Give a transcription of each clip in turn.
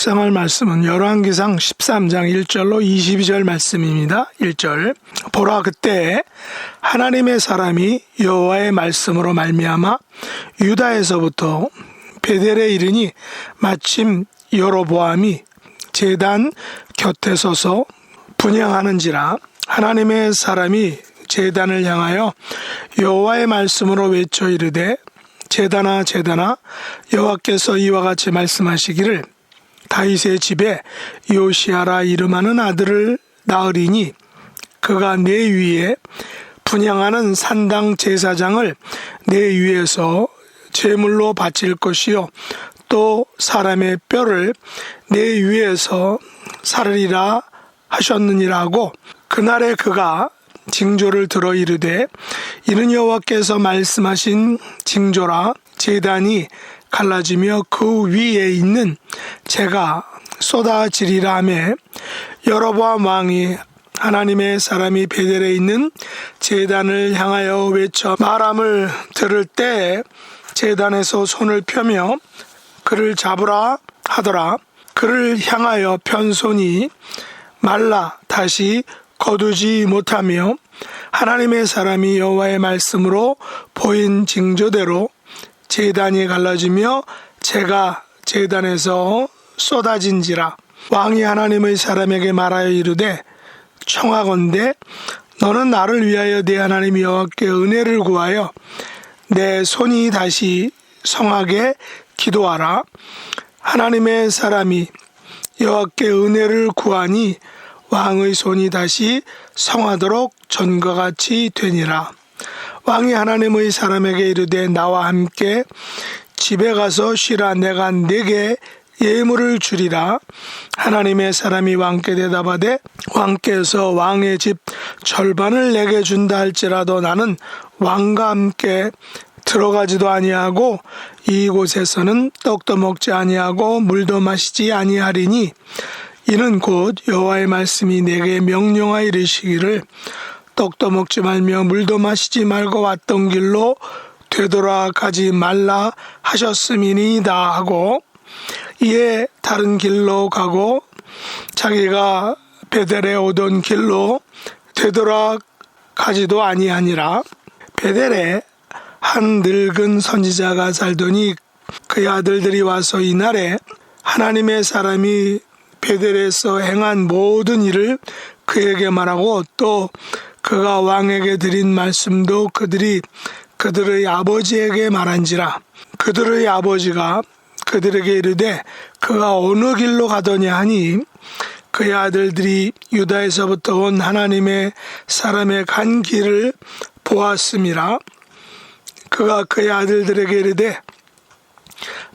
묵상할 말씀은 열왕기상 13장 1절로 22절 말씀입니다. 1절 보라 그때 하나님의 사람이 여호와의 말씀으로 말미암아 유다에서부터 베델에 이르니 마침 여로보암이 제단 곁에 서서 분양하는지라 하나님의 사람이 제단을 향하여 여호와의 말씀으로 외쳐 이르되 제단아 제단아 여호와께서 이와 같이 말씀하시기를 다윗의 집에 요시아라 이름하는 아들을 낳으리니 그가 내 위에 분양하는 산당 제사장을 내 위에서 제물로 바칠 것이요. 또 사람의 뼈를 내 위에서 사르리라 하셨느니라고 그날에 그가 징조를 들어 이르되 이는 여호와께서 말씀하신 징조라 제단이 갈라지며 그 위에 있는 재가 쏟아지리라 하매 여로보암 왕이 하나님의 사람이 베델에 있는 제단을 향하여 외쳐 말함을 들을 때 제단에서 손을 펴며 그를 잡으라 하더라. 그를 향하여 편 손이 말라 다시 거두지 못하며 하나님의 사람이 여호와의 말씀으로 보인 징조대로 제단이 갈라지며 재가 제단에서 쏟아진지라 왕이 하나님의 사람에게 말하여 이르되 청하건대 너는 나를 위하여 내 하나님 여호와께 은혜를 구하여 내 손이 다시 성하게 기도하라 하나님의 사람이 여호와께 은혜를 구하니 왕의 손이 다시 성하도록 전과 같이 되니라. 왕이 하나님의 사람에게 이르되 나와 함께 집에 가서 쉬라 내가 내게 예물을 주리라. 하나님의 사람이 왕께 대답하되 왕께서 왕의 집 절반을 내게 준다 할지라도 나는 왕과 함께 들어가지도 아니하고 이곳에서는 떡도 먹지 아니하고 물도 마시지 아니하리니 이는 곧 여호와의 말씀이 내게 명령하여 이르시기를 떡도 먹지 말며 물도 마시지 말고 왔던 길로 되돌아가지 말라 하셨음이니이다 하고 이에 다른 길로 가고 자기가 베델에 오던 길로 되돌아가지도 아니하니라. 베델에 한 늙은 선지자가 살더니 그의 아들들이 와서 이날에 하나님의 사람이 베델에서 행한 모든 일을 그에게 말하고 또 그가 왕에게 드린 말씀도 그들이 그들의 아버지에게 말한지라. 그들의 아버지가 그들에게 이르되 그가 어느 길로 가더냐 하니 그의 아들들이 유다에서부터 온 하나님의 사람의 간 길을 보았음이라. 그가 그의 아들들에게 이르되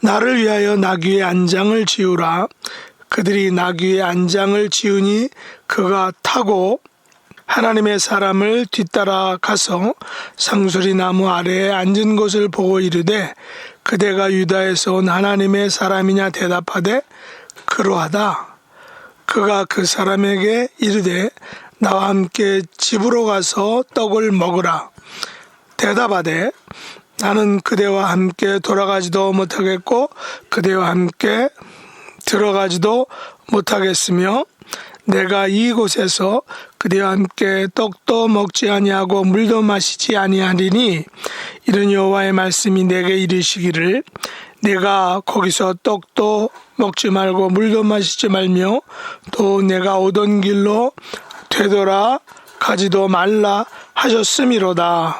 나를 위하여 나귀의 안장을 지우라. 그들이 나귀의 안장을 지으니 그가 타고 하나님의 사람을 뒤따라 가서 상수리 나무 아래에 앉은 곳을 보고 이르되 그대가 유다에서 온 하나님의 사람이냐 대답하되 그러하다. 그가 그 사람에게 이르되 나와 함께 집으로 가서 떡을 먹으라. 대답하되 나는 그대와 함께 돌아가지도 못하겠고 그대와 함께 들어가지도 못하겠으며 내가 이곳에서 그대와 함께 떡도 먹지 아니하고 물도 마시지 아니하리니 이런 여호와의 말씀이 내게 이르시기를 내가 거기서 떡도 먹지 말고 물도 마시지 말며 또 내가 오던 길로 되돌아 가지도 말라 하셨음이로다.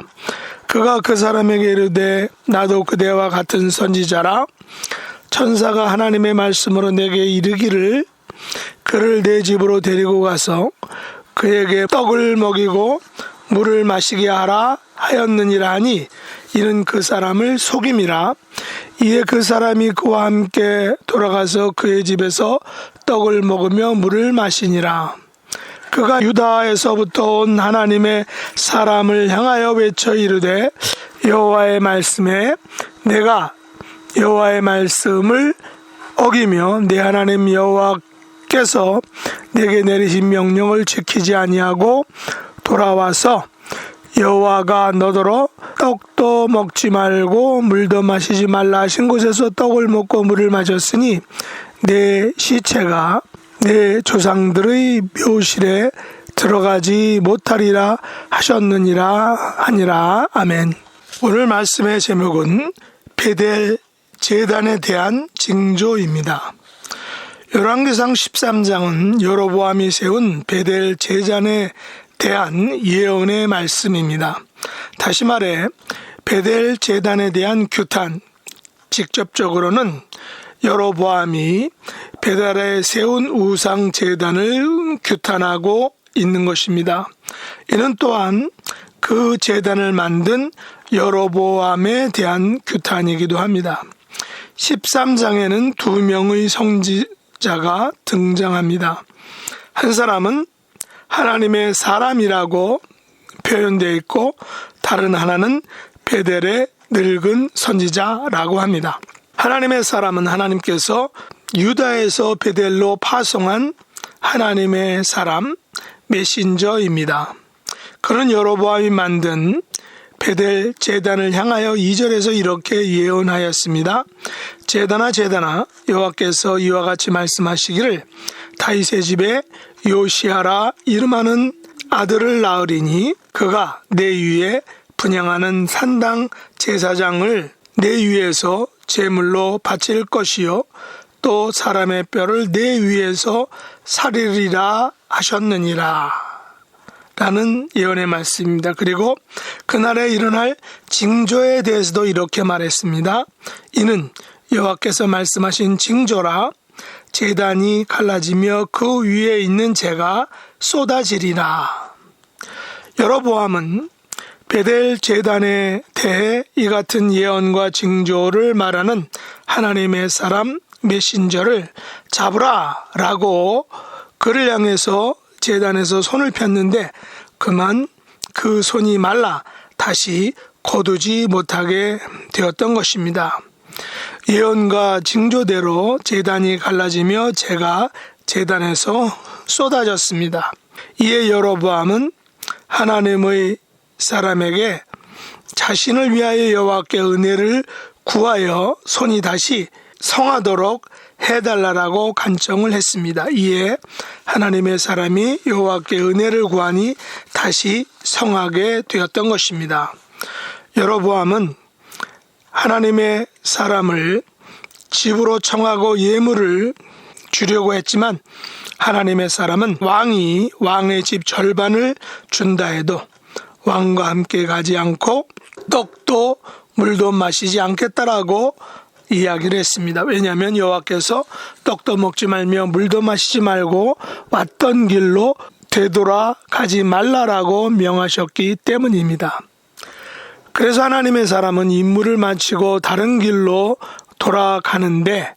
그가 그 사람에게 이르되 나도 그대와 같은 선지자라 천사가 하나님의 말씀으로 내게 이르기를 그를 내 집으로 데리고 가서 그에게 떡을 먹이고 물을 마시게 하라 하였느니라 하니 이는 그 사람을 속임이라. 이에 그 사람이 그와 함께 돌아가서 그의 집에서 떡을 먹으며 물을 마시니라. 그가 유다에서부터 온 하나님의 사람을 향하여 외쳐 이르되 여호와의 말씀에 내가 여호와의 말씀을 어기며 내 하나님 여호와 께서 내게 내리신 명령을 지키지 아니하고 돌아와서 여호와가 너더러 떡도 먹지 말고 물도 마시지 말라 하신 곳에서 떡을 먹고 물을 마셨으니 내 시체가 내 조상들의 묘실에 들어가지 못하리라 하셨느니라 하니라 아멘. 오늘 말씀의 제목은 베델 재단에 대한 징조입니다. 열왕기상 13장은 여로보암이 세운 베델 제단에 대한 예언의 말씀입니다. 다시 말해 베델 제단에 대한 규탄, 직접적으로는 여로보암이 베델에 세운 우상 제단을 규탄하고 있는 것입니다. 이는 또한 그 제단을 만든 여로보암에 대한 규탄이기도 합니다. 13장에는 두 명의 성지 자가 등장합니다. 한 사람은 하나님의 사람이라고 표현되어 있고 다른 하나는 베델의 늙은 선지자라고 합니다. 하나님의 사람은 하나님께서 유다에서 베델로 파송한 하나님의 사람 메신저입니다. 그는 여로보암이 만든 베델 제단을 향하여 2절에서 이렇게 예언하였습니다. 제단아 제단아 여호와께서 이와 같이 말씀하시기를 다윗의 집에 요시아라 이름하는 아들을 낳으리니 그가 내 위에 분양하는 산당 제사장을 내 위에서 제물로 바칠 것이요 또 사람의 뼈를 내 위에서 사리리라 하셨느니라. 라는 예언의 말씀입니다. 그리고 그날에 일어날 징조에 대해서도 이렇게 말했습니다. 이는 여호와께서 말씀하신 징조라 재단이 갈라지며 그 위에 있는 재가 쏟아지리라. 여로보암은 베델 재단에 대해 이 같은 예언과 징조를 말하는 하나님의 사람 메신저를 잡으라라고 그를 향해서 재단에서 손을 폈는데 그만 그 손이 말라 다시 거두지 못하게 되었던 것입니다. 예언과 징조대로 재단이 갈라지며 재가 재단에서 쏟아졌습니다. 이에 여로보암은 하나님의 사람에게 자신을 위하여 여호와께 은혜를 구하여 손이 다시 성하도록 해달라라고 간청을 했습니다. 이에 하나님의 사람이 여호와께 은혜를 구하니 다시 성하게 되었던 것입니다. 여로보암은 하나님의 사람을 집으로 청하고 예물을 주려고 했지만 하나님의 사람은 왕이 왕의 집 절반을 준다 해도 왕과 함께 가지 않고 떡도 물도 마시지 않겠다라고 이야기를 했습니다. 왜냐하면 여호와께서 떡도 먹지 말며 물도 마시지 말고 왔던 길로 되돌아가지 말라라고 명하셨기 때문입니다. 그래서 하나님의 사람은 임무를 마치고 다른 길로 돌아가는데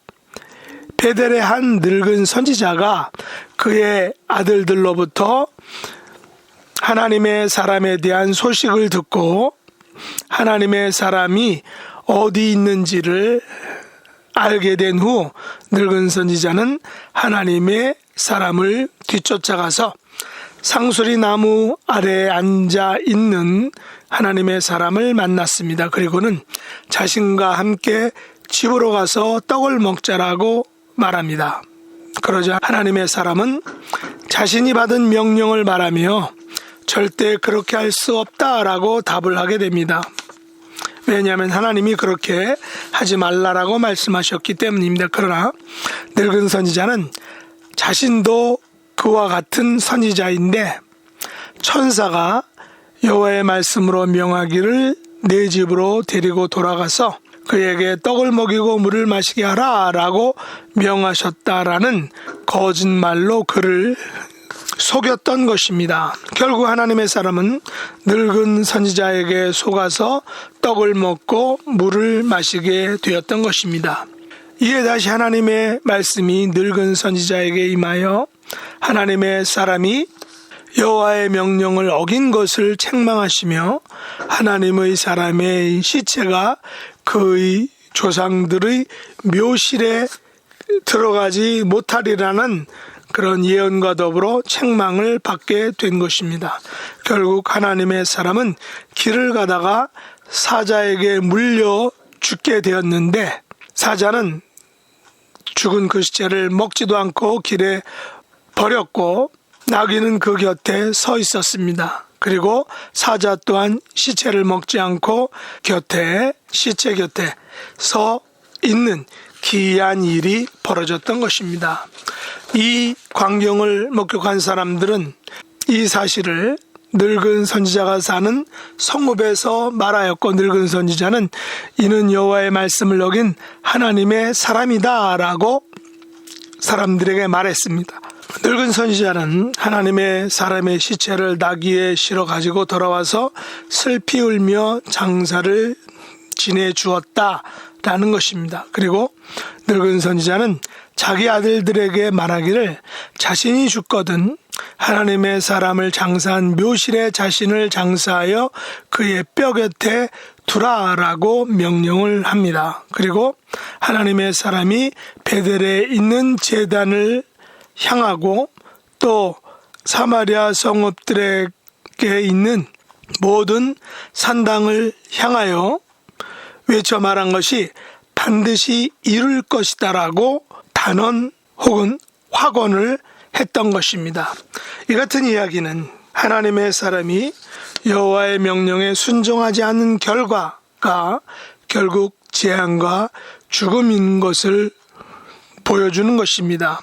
베델의 한 늙은 선지자가 그의 아들들로부터 하나님의 사람에 대한 소식을 듣고 하나님의 사람이 어디 있는지를 알게 된 후 늙은 선지자는 하나님의 사람을 뒤쫓아가서 상수리 나무 아래에 앉아 있는 하나님의 사람을 만났습니다. 그리고는 자신과 함께 집으로 가서 떡을 먹자라고 말합니다. 그러자 하나님의 사람은 자신이 받은 명령을 말하며 절대 그렇게 할 수 없다라고 답을 하게 됩니다. 왜냐하면 하나님이 그렇게 하지 말라라고 말씀하셨기 때문입니다. 그러나 늙은 선지자는 자신도 그와 같은 선지자인데 천사가 여호와의 말씀으로 명하기를 내 집으로 데리고 돌아가서 그에게 떡을 먹이고 물을 마시게 하라라고 명하셨다라는 거짓말로 그를 속였던 것입니다. 결국 하나님의 사람은 늙은 선지자에게 속아서 떡을 먹고 물을 마시게 되었던 것입니다. 이에 다시 하나님의 말씀이 늙은 선지자에게 임하여 하나님의 사람이 여호와의 명령을 어긴 것을 책망하시며 하나님의 사람의 시체가 그의 조상들의 묘실에 들어가지 못하리라는 그런 예언과 더불어 책망을 받게 된 것입니다. 결국 하나님의 사람은 길을 가다가 사자에게 물려 죽게 되었는데 사자는 죽은 그 시체를 먹지도 않고 길에 버렸고 나귀는 그 곁에 서 있었습니다. 그리고 사자 또한 시체를 먹지 않고 곁에 시체 곁에 서 있는 기이한 일이 벌어졌던 것입니다. 이 광경을 목격한 사람들은 이 사실을 늙은 선지자가 사는 성읍에서 말하였고 늙은 선지자는 이는 여호와의 말씀을 어긴 하나님의 사람이다라고 사람들에게 말했습니다. 늙은 선지자는 하나님의 사람의 시체를 나귀에 실어 가지고 돌아와서 슬피 울며 장사를 지내 주었다라는 것입니다. 그리고 늙은 선지자는 자기 아들들에게 말하기를 자신이 죽거든 하나님의 사람을 장사한 묘실에 자신을 장사하여 그의 뼈 곁에 두라라고 명령을 합니다. 그리고 하나님의 사람이 베델에 있는 재단을 향하고 또 사마리아 성읍들에게 있는 모든 산당을 향하여 외쳐 말한 것이 반드시 이룰 것이다라고 단언 혹은 확언을 했던 것입니다. 이 같은 이야기는 하나님의 사람이 여호와의 명령에 순종하지 않는 결과가 결국 재앙과 죽음인 것을 보여주는 것입니다.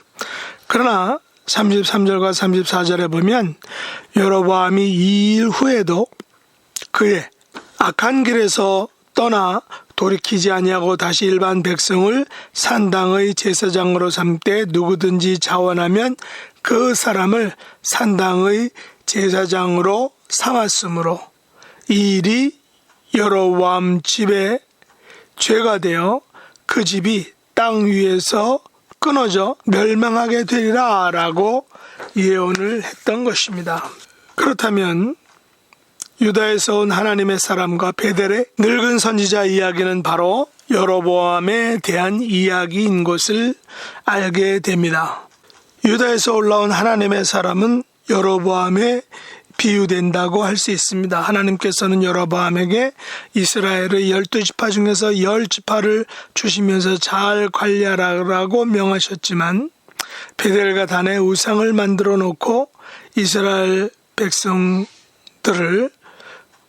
그러나 33절과 34절에 보면 여로보암이 이 일 후에도 그의 악한 길에서 떠나 돌이키지 아니하고 다시 일반 백성을 산당의 제사장으로 삼되 누구든지 자원하면 그 사람을 산당의 제사장으로 삼았으므로 이 일이 여로보암 집에 죄가 되어 그 집이 땅 위에서 끊어져 멸망하게 되리라 라고 예언을 했던 것입니다. 그렇다면 유다에서 온 하나님의 사람과 베델의 늙은 선지자 이야기는 바로 여로보암에 대한 이야기인 것을 알게 됩니다. 유다에서 올라온 하나님의 사람은 여로보암에 비유된다고 할 수 있습니다. 하나님께서는 여로보암에게 이스라엘의 열두 지파 중에서 열 지파를 주시면서 잘 관리하라고 명하셨지만 베델과 단에 우상을 만들어 놓고 이스라엘 백성들을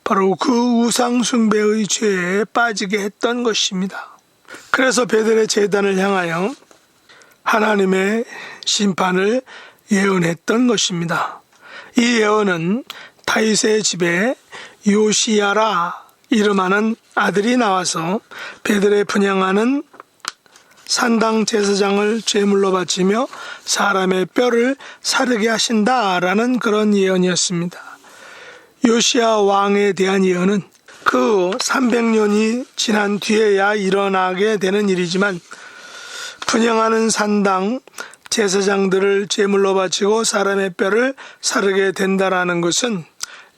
바로 그 우상 숭배의 죄에 빠지게 했던 것입니다. 그래서 베델의 재단을 향하여 하나님의 심판을 예언했던 것입니다. 이 예언은 다윗의 집에 요시야라 이름하는 아들이 나와서 베들에 분양하는 산당 제사장을 제물로 바치며 사람의 뼈를 사르게 하신다라는 그런 예언이었습니다. 요시야 왕에 대한 예언은 그 300년이 지난 뒤에야 일어나게 되는 일이지만 분양하는 산당 제사장들을 제물로 바치고 사람의 뼈를 사르게 된다라는 것은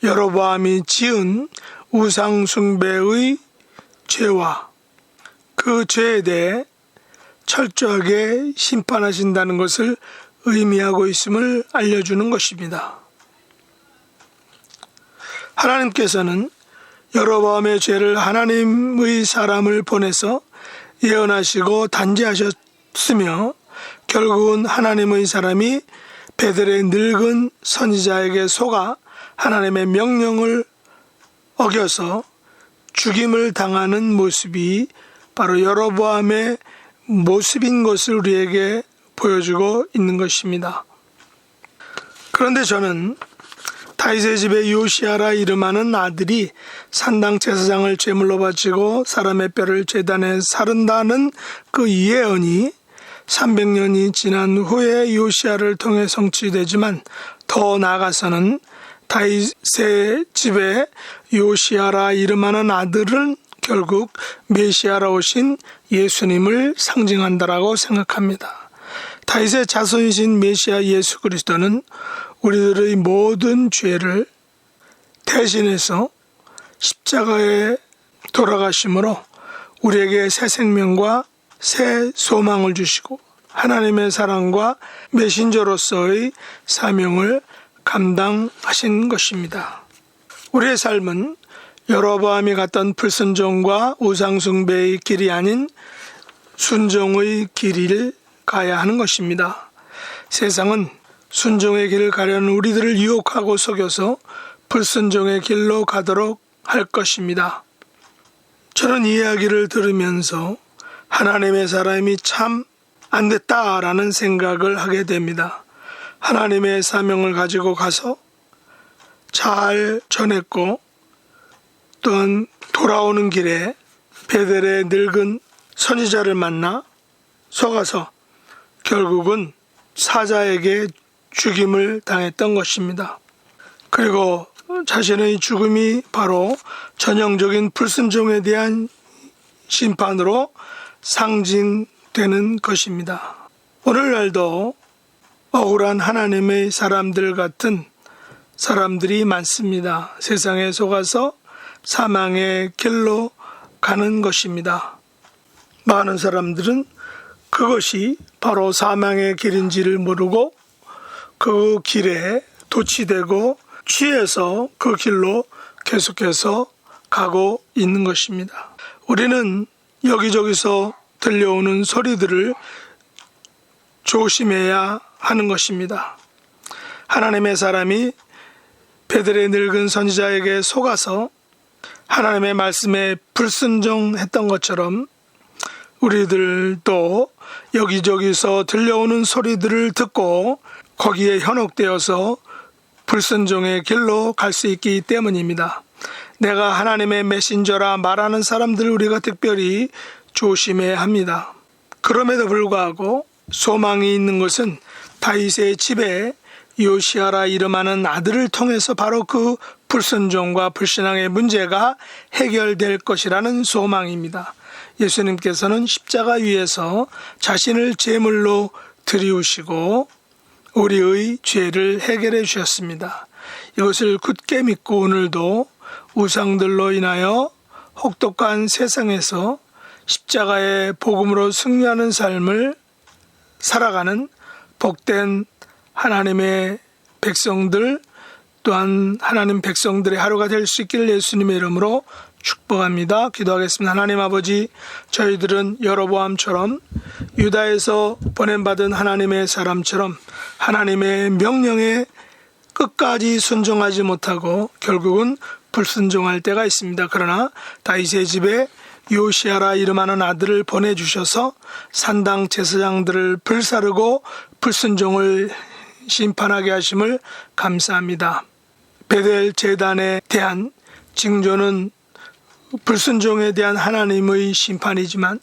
여로보암이 지은 우상 숭배의 죄와 그 죄에 대해 철저하게 심판하신다는 것을 의미하고 있음을 알려주는 것입니다. 하나님께서는 여로보암의 죄를 하나님의 사람을 보내서 예언하시고 단죄하셨으며 결국은 하나님의 사람이 베델의 늙은 선지자에게 속아 하나님의 명령을 어겨서 죽임을 당하는 모습이 바로 여로보암의 모습인 것을 우리에게 보여주고 있는 것입니다. 그런데 저는 다윗의 집에 요시아라 이름하는 아들이 산당 제사장을 제물로 바치고 사람의 뼈를 재단에 사른다는 그 예언이 300년이 지난 후에 요시아를 통해 성취되지만 더 나아가서는 다윗의 집에 요시아라 이름하는 아들은 결국 메시아라 오신 예수님을 상징한다라고 생각합니다. 다윗의 자손이신 메시아 예수 그리스도는 우리들의 모든 죄를 대신해서 십자가에 돌아가심으로 우리에게 새 생명과 새 소망을 주시고 하나님의 사랑과 메신저로서의 사명을 감당하신 것입니다. 우리의 삶은 여로보암이 갔던 불순종과 우상숭배의 길이 아닌 순종의 길을 가야 하는 것입니다. 세상은 순종의 길을 가려는 우리들을 유혹하고 속여서 불순종의 길로 가도록 할 것입니다. 저는 이 이야기를 들으면서 하나님의 사람이 참 안 됐다라는 생각을 하게 됩니다. 하나님의 사명을 가지고 가서 잘 전했고 또한 돌아오는 길에 베델의 늙은 선지자를 만나 속아서 결국은 사자에게 죽임을 당했던 것입니다. 그리고 자신의 죽음이 바로 전형적인 불순종에 대한 심판으로 상징되는 것입니다. 오늘날도 억울한 하나님의 사람들 같은 사람들이 많습니다. 세상에 속아서 사망의 길로 가는 것입니다. 많은 사람들은 그것이 바로 사망의 길인지를 모르고 그 길에 도취되고 취해서 그 길로 계속해서 가고 있는 것입니다. 우리는 여기저기서 들려오는 소리들을 조심해야 하는 것입니다. 하나님의 사람이 베들의 늙은 선지자에게 속아서 하나님의 말씀에 불순종했던 것처럼 우리들도 여기저기서 들려오는 소리들을 듣고 거기에 현혹되어서 불순종의 길로 갈 수 있기 때문입니다. 내가 하나님의 메신저라 말하는 사람들 우리가 특별히 조심해야 합니다. 그럼에도 불구하고 소망이 있는 것은 다윗의 집에 요시아라 이름하는 아들을 통해서 바로 그 불순종과 불신앙의 문제가 해결될 것이라는 소망입니다. 예수님께서는 십자가 위에서 자신을 제물로 드리우시고 우리의 죄를 해결해 주셨습니다. 이것을 굳게 믿고 오늘도 우상들로 인하여 혹독한 세상에서 십자가의 복음으로 승리하는 삶을 살아가는 복된 하나님의 백성들 또한 하나님 백성들의 하루가 될 수 있기를 예수님의 이름으로 축복합니다. 기도하겠습니다. 하나님 아버지, 저희들은 여로보암처럼 유다에서 보냄받은 하나님의 사람처럼 하나님의 명령에 끝까지 순종하지 못하고 결국은 불순종할 때가 있습니다. 그러나 다윗의 집에 요시아라 이름하는 아들을 보내주셔서 산당 제사장들을 불사르고 불순종을 심판하게 하심을 감사합니다. 베델 재단에 대한 징조는 불순종에 대한 하나님의 심판이지만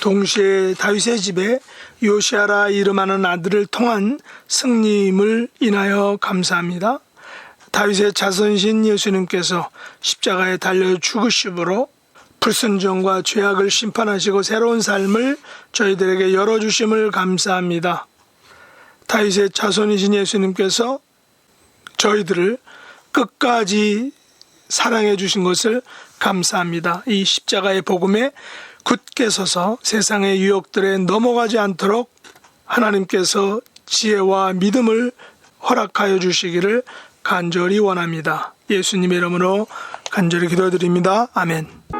동시에 다윗의 집에 요시아라 이름하는 아들을 통한 승리임을 인하여 감사합니다. 다윗의 자손신 예수님께서 십자가에 달려 죽으심으로 불순종과 죄악을 심판하시고 새로운 삶을 저희들에게 열어주심을 감사합니다. 다윗의 자손이신 예수님께서 저희들을 끝까지 사랑해 주신 것을 감사합니다. 이 십자가의 복음에 굳게 서서 세상의 유혹들에 넘어가지 않도록 하나님께서 지혜와 믿음을 허락하여 주시기를 간절히 원합니다. 예수님의 이름으로 간절히 기도드립니다. 아멘.